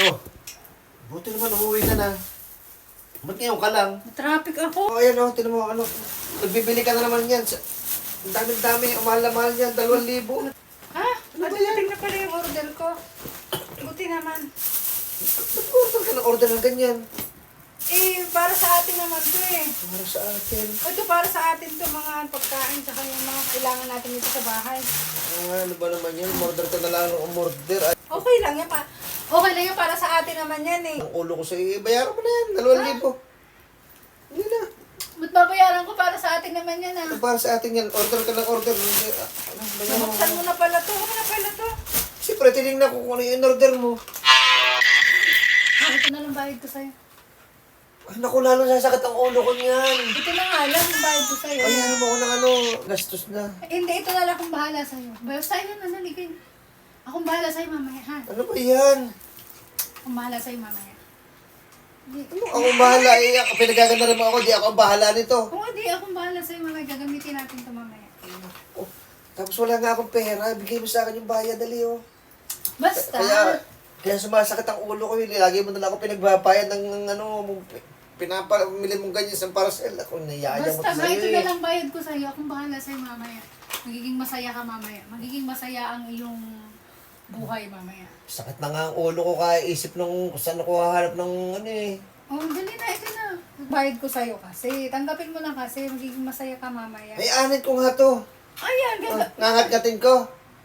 Oh, buti naman umuwi ka na. Ba't ngayon ka lang? Traffic ako. Oh, ayan oh, tinan mo, ano, nagbibili ka na naman yan. Sa- Ang dami-dami, ang mahal na mahal yan, dalawang libo. Ha? Ano ba Madating na pala yung order ko. Buti naman. Ba't order ka ng order ng ganyan? Eh, para sa atin naman to eh. Para sa atin. Ito para sa atin to mga pagkain tsaka yung mga kailangan natin dito sa bahay. Ah, ano ba naman yan? Umorder ka na lang ng umorder. Ay, Okay lang yan pa. Okay lang yan para sa atin naman yan eh. ang ulo ko sa iyo, bayaran mo na yan, dalawang libo. Hindi na. Ba't babayaran ko para sa atin naman yan ah? Para sa atin yan, order ka ng order. Hindi, ah, Ano, bayaran mo. Nabuksan mo na pala to. Ano na pala to? Siyempre, tinignan ko kung ano yung order mo. Ito na lang bayad ko sa'yo. Ay, naku, lalo sasakit ang ulo ko niyan. Ito na nga lang bayad ko sa'yo. Bayaran mo ko ng ano, gastos na. Eh, Hindi, ito na lang akong bahala sa'yo. Bayo sa'yo na naligay. Akong bahala sa'yo mamaya, ha? Ano ba yan? Bahala sa'yo mamaya. Hindi. Ako bahala eh. Ako, pinagaganda naman ako. Di ako ang bahala nito. Oo, hindi. Akong bahala sa'yo mamaya. Gagamitin natin ito mamaya. Oh, tapos wala nga akong pera. Bigay mo sa akin yung bayad, dali oh. Basta. Kaya, kaya sumasakit ang ulo ko. eh. Lagi mo na lang ako pinagbabayad ng, ng ano, pinapamili mong ganyan sa parcel. Ako, niyaya mo Basta, sa'yo ito eh. na lang bayad ko sa'yo. Akong bahala sa'yo mamaya. Magiging masaya ka mamaya. Magiging masaya ang iyong buhay mamaya. Sakit na nga ang ulo ko kaya isip nung kung saan ako hahanap ng ano eh. Oh, dali na. Ito na. Bayad ko sa'yo kasi. Tanggapin mo na kasi. Magiging masaya ka mamaya. Ay, anit ko nga to. Ayan, Oh, gaga. nangat-ngatin ko.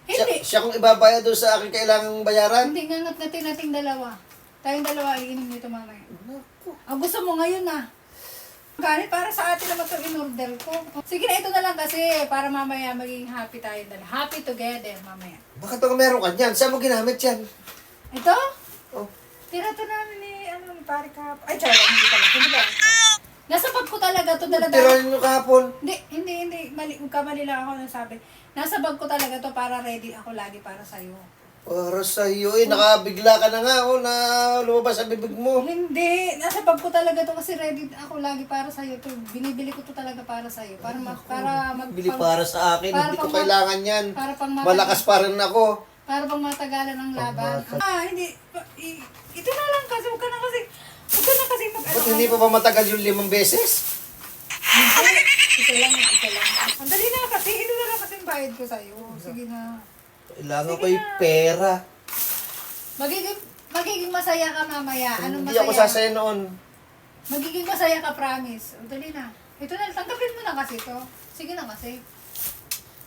Siya, Hindi. siya kung ibabayad doon sa akin kailangang bayaran. Hindi nga ngat natin nating dalawa. Tayong dalawa iinom nito mamaya. Naku. Ang gusto mo ngayon na. Ganit para sa atin naman ito in-order ko. Sige na ito na lang kasi para mamaya maging happy tayo dalawa. Happy together mamaya. Bakit ba meron ka niyan? Saan mo ginamit yan? Ito? Oh. Tira to namin ni, ano, ni pare ka. Ay, tsara lang, hindi pala. Hindi pala. Nasa bag ko talaga to dala Tirahin nyo kahapon. Hindi, hindi, hindi. Mali, kamali lang ako nasabi. Nasa bag ko talaga to para ready ako lagi para sa'yo. Para sa iyo eh, nakabigla ka na nga oh, na lumabas sa bibig mo. Hindi, nasa bag ko talaga to kasi ready ako lagi para sa'yo to. Binibili ko to talaga para sa'yo. Para, ma, para mag... Bili para sa akin, para hindi ko pang- kailangan yan. Para pang mata- Malakas pa rin ako. Para pang matagalan ng laban. Ah, hindi. Pa- i- Ito na lang kasi. Huwag ka na kasi. Huwag ka na kasi mag... Ba't hindi pa ba matagal yung limang beses? Hindi. Isa lang, isa lang. Ang dali na kasi. Ito na lang kasi yung bayad ko sa'yo. Sige na. Kailangan ko yung pera. Magiging, magiging masaya ka mamaya. Anong Hindi masaya? ako sasaya noon. Magiging masaya ka, promise. O, dali na. Ito na, tanggapin mo na kasi to. Sige na kasi.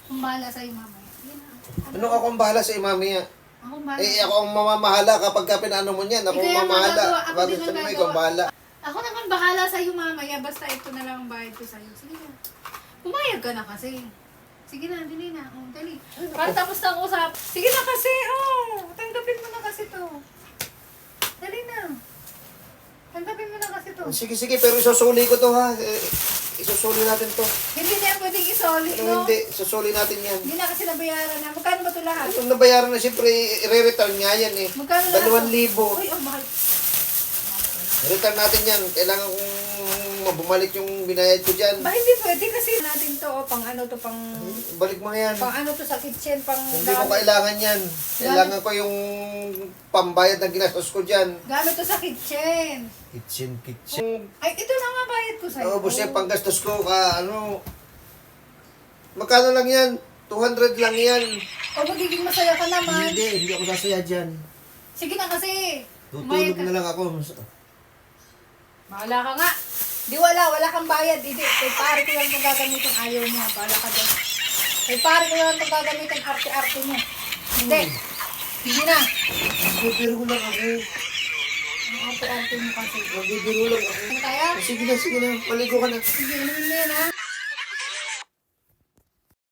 Kung bahala sa'yo mamaya. Yan na. Ano ako ang bahala sa imami Ako bahala. Eh, ako ang mamamahala kapag ka pinano mo niyan. Ako Ikaw ang yung mamahala. magagawa, ako Bakit din ang mga ikaw gagawa. ang bahala? Ako naman bahala sa'yo mamaya. Basta ito na lang ang bayad ko sa'yo. Sige na. Pumayag ka na kasi. Sige na, dali na. Oh, dali. Para tapos na ang usap. Sige na kasi. Oh, tanggapin mo na kasi to. Dali na. Tanggapin mo na kasi to. Sige, sige, pero isusuli ko to ha. Eh, isusuli natin to. Hindi na yan pwedeng isoli, Ano no? hindi, isusuli natin yan. Hindi na kasi nabayaran na. Magkano ba ito lahat? Kung nabayaran na, siyempre, i-return nga yan eh. Magkano lahat? Dalawang libo. Uy, oh, mahal. Return natin yan. Kailangan kong bumalik yung binayad ko dyan. Ba, hindi pwede kasi natin to, oh, pang ano to, pang, Balik mo yan. pang ano to sa kitchen, pang Hindi ko kailangan yan. Kailangan ko yung pambayad na ginastos ko dyan. Gamit to sa kitchen. Kitchen, kitchen. Ay, ito na nga bayad ko sa'yo. Oo, eh, panggastos ko ka, ano, magkano lang yan? 200 lang yan. O, magiging masaya ka naman. Hindi, hindi ako sasaya dyan. Sige na kasi. Tutulog na lang ako. Bahala ka nga. Di wala, wala kang bayad. Hindi, kay pare ko lang itong gagamitin. Ayaw mo, bahala ka dyan. Kay pare ko lang itong gagamitin. Arte-arte mo. Hindi. Hindi na. Magbibiro lang ako. Ang arte-arte mo kasi. Magbibiro lang ako. Ano kaya? Sige na, sige na. Maligo ka na. Sige, inumin mo yan ha.